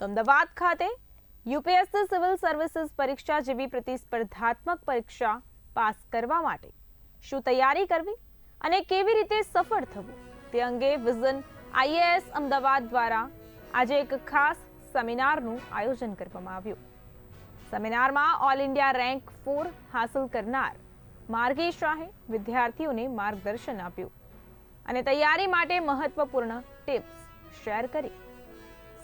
તો અમદાવાદ ખાતે UPSC civil services પરીક્ષા જેવી પ્રતિસ્પર્ધાત્મક પરીક્ષા પાસ કરવા માટે શું તૈયારી કરવી અને કેવી રીતે સફળ થવું તે અંગે વિઝન આઈએએસ અમદાવાદ દ્વારા આજે એક ખાસ સેમિનારનું આયોજન કરવામાં આવ્યું. સેમિનારમાં ઓલ ઇન્ડિયા રેન્ક ફોર હાંસલ કરનાર માર્ગી શાહે વિદ્યાર્થીઓને માર્ગદર્શન આપ્યું અને તૈયારી માટે મહત્વપૂર્ણ ટિપ્સ શેર કરી.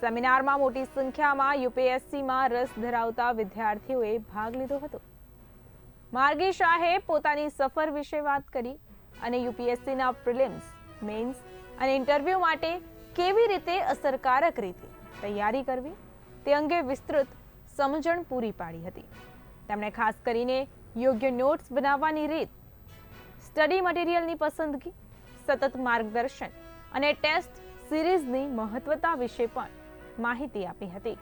સેમિનારમાં મોટી સંખ્યામાં યુપીએસસીમાં રસ ધરાવતા વિદ્યાર્થીઓએ ભાગ લીધો હતો. માર્ગી શાહે પોતાની સફર વિશે વાત કરી અને યુપીએસસીના પ્રિલિમ્સ મેન્સ અને ઇન્ટરવ્યૂ માટે કેવી રીતે અસરકારક રીતે તૈયારી કરવી તે અંગે વિસ્તૃત સમજણ પૂરી પાડી હતી. તેમણે ખાસ કરીને યોગ્ય નોટ્સ બનાવવાની રીત, સ્ટડી મટીરિયલની પસંદગી, સતત માર્ગદર્શન અને ટેસ્ટ સિરીઝની મહત્વતા વિશે પણ માહિતી આપી હતી.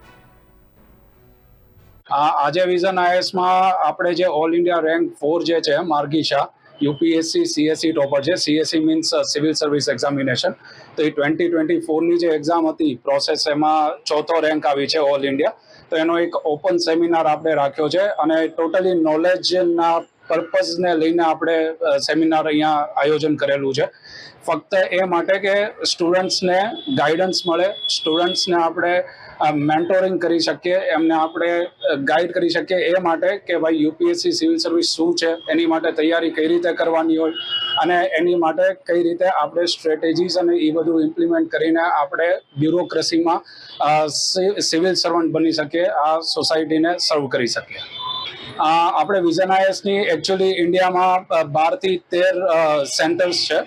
આજે વિઝન આઈએસમાં આપણે જે ઓલ ઇન્ડિયા રેન્ક ફોર જે છે, Margi Shah UPSC CSC topper છે. CSC means civil service examination તો એ ટ્વેન્ટી ટ્વેન્ટી ફોરની જે એક્ઝામ હતી પ્રોસેસ એમાં ચોથો રેન્ક આવી છે ઓલ ઇન્ડિયા તો એનો એક ઓપન સેમિનાર આપણે રાખ્યો છે અને ટોટલી નોલેજના પર્પઝને લઈને આપણે સેમિનાર અહીંયા આયોજન કરેલું છે. ફક્ત એ માટે કે સ્ટુડન્ટ્સને ગાઈડન્સ મળે, સ્ટુડન્ટ્સને આપણે મેન્ટોરિંગ કરી શકીએ, એમને આપણે ગાઈડ કરી શકીએ એ માટે કે ભાઈ યુપીએસસી સિવિલ સર્વિસ શું છે, એની માટે તૈયારી કઈ રીતે કરવાની હોય અને એની માટે કઈ રીતે આપણે સ્ટ્રેટેજીસ અને એ બધું ઇમ્પ્લિમેન્ટ કરીને આપણે બ્યુરોક્રસીમાં સિવિલ સર્વન્ટ બની શકીએ, આ સોસાયટીને સર્વ કરી શકીએ. આપણે વિઝન આઈએસની એકચ્યુઅલી ઇન્ડિયામાં બારથી તેર સેન્ટર્સ છે.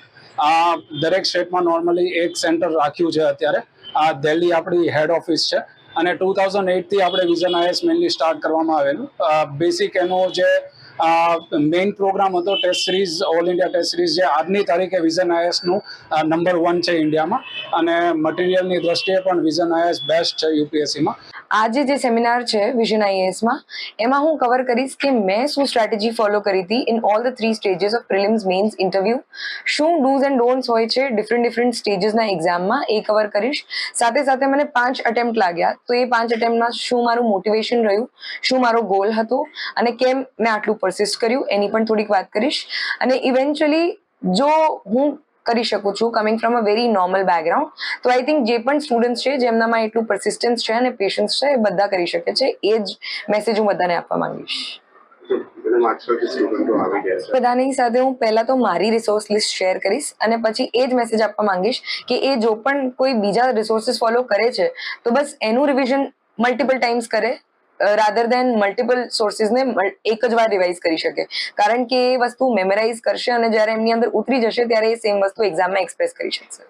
દરેક સ્ટેટમાં નોર્મલી એક સેન્ટર રાખ્યું છે અત્યારે. આ દિલ્હી આપણી હેડ ઓફિસ છે. અને ટુ થાઉઝન્ડ એઇટથી આપણે વિઝન આઈએસ મેનલી સ્ટાર્ટ કરવામાં આવેલું. બેસિક એનો જે મેઇન પ્રોગ્રામ હતો test series all India test series જે આજની તારીખે વિઝન આઈએસનું નંબર વન છે ઇન્ડિયામાં અને મટીરિયલની દ્રષ્ટિએ પણ વિઝન આઈએસ બેસ્ટ છે યુપીએસસીમાં આજે જે સેમિનાર છે વિઝન આઈએએસમાં એમાં હું કવર કરીશ કે મેં શું સ્ટ્રેટેજી ફોલો કરી હતી in all the three stages of prelims mains interview શું ડૂઝ એન્ડ ડોન્ટ્સ હોય છે ડિફરન્ટ ડિફરન્ટ સ્ટેજીસના એક્ઝામમાં એ કવર કરીશ. સાથે સાથે મને પાંચ અટેમ્પ્ટ લાગ્યા, તો એ પાંચ અટેમ્પ્ટમાં શું મારું મોટિવેશન રહ્યું, શું મારો ગોલ હતો, અને કેમ મેં આટલું પરસિસ્ટ કર્યું એની પણ થોડીક વાત કરીશ. અને ઇવેન્ચ્યુઅલી જો હું કરી શકું છું coming from a very normal background તો આઈ થિંક જે પણ સ્ટુડન્ટ્સ છે જેમનામાં એટલું પરસિસ્ટન્સ છે અને પેશન્સ છે એ બધા કરી શકે છે. એ જ મેસેજ હું બધાને આપવા માંગીશ. બધાની સાથે હું પહેલા તો મારી રિસોર્સ લિસ્ટ શેર કરીશ અને પછી એ જ મેસેજ આપવા માંગીશ કે એ જો પણ કોઈ બીજા રિસોર્સિસ ફોલો કરે છે તો બસ એનું રિવિઝન મલ્ટિપલ ટાઈમ્સ કરે રાધર દેન મલ્ટિપલ સોર્સિસને એક જ વાર રિવાઇઝ કરી શકે. કારણ કે એ વસ્તુ મેમરાઇઝ કરશે અને જ્યારે એમની અંદર ઉતરી જશે ત્યારે એ સેમ વસ્તુ એક્ઝામમાં એક્સપ્રેસ કરી શકશે.